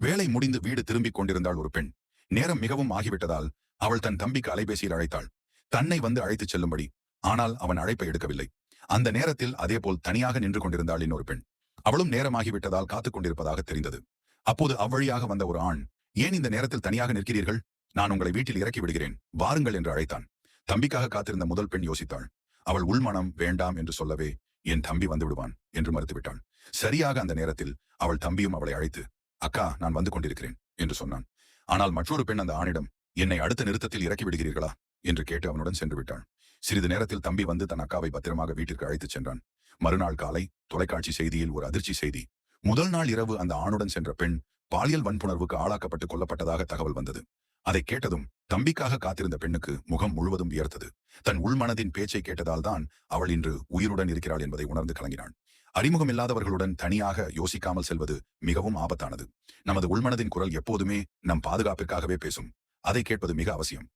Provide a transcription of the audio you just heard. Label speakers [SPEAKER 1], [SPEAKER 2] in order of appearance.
[SPEAKER 1] வேலை முடிந்து வீடு திரும்பிக் கொண்டிருந்தாள் ஒரு பெண். நேரம் மிகவும் ஆகிவிட்டதால் அவள் தன் தம்பிக்கு அலைபேசியில் அழைத்தாள். தன்னை வந்து அழைத்துச் செல்லும்படி. ஆனால் அவன் அழைப்பை எடுக்கவில்லை. அந்த நேரத்தில் அதேபோல் தனியாக நின்று கொண்டிருந்தாள் இன்னொரு பெண். அவளும் நேரமாகிவிட்டதால் காத்துக் கொண்டிருப்பதாக தெரிந்தது. அப்போது அவ்வழியாக வந்த ஒரு ஆண் ஏன் இந்த நேரத்தில் தனியாக நிற்கிறீர்கள்? நான் உங்களை வீட்டில் இறக்கி விடுகிறேன். வாருங்கள் என்று அழைத்தான். தம்பிக்காக காத்திருந்த முதல் பெண் யோசித்தாள். அவள் உள்மனம் வேண்டாம் என்று சொல்லவே என் தம்பி வந்து விடுவான் என்று மறுத்துவிட்டாள். சரியாக அந்த நேரத்தில் அவள் தம்பியும் அவளை அழைத்து அக்கா நான் வந்து கொண்டிருக்கிறேன் என்று சொன்னான். ஆனால் மற்றொரு பெண் அந்த ஆணிடம் என்னை அடுத்த நிறுத்தத்தில் இறக்கி விடுகிறீர்களா? என்று கேட்டு அவனுடன் சென்று விட்டாள் சிறிது நேரத்தில் தம்பி வந்து தன் அக்காவை பத்திரமாக வீட்டிற்கு அழைத்துச் சென்றான். மறுநாள் காலை தொலைக்காட்சி செய்தியில் ஒரு அதிர்ச்சி செய்தி. முதல் நாள் இரவு அந்த ஆணுடன் சென்ற பெண் பாலியல் வன்புணர்வுக்கு ஆளாக்கப்பட்டு கொல்லப்பட்டதாக தகவல் வந்தது. அதை கேட்டதும் தம்பிக்காக காத்திருந்த பெண்ணுக்கு முகம் முழுவதும் வியர்த்தது தன் உள்மனதின் பேச்சை கேட்டதால் தான் அவள் இன்று உயிருடன் இருக்கிறாள் என்பதை உணர்ந்து கலங்கினாள். அறிமுகம் இல்லாதவர்களுடன் தனியாக யோசிக்காமல் செல்வது மிகவும் ஆபத்தானது. நமது உள்மனதின் குரல் எப்போதுமே நம் பாதுகாப்பிற்காகவே பேசும். அதை கேட்பது மிக அவசியம்.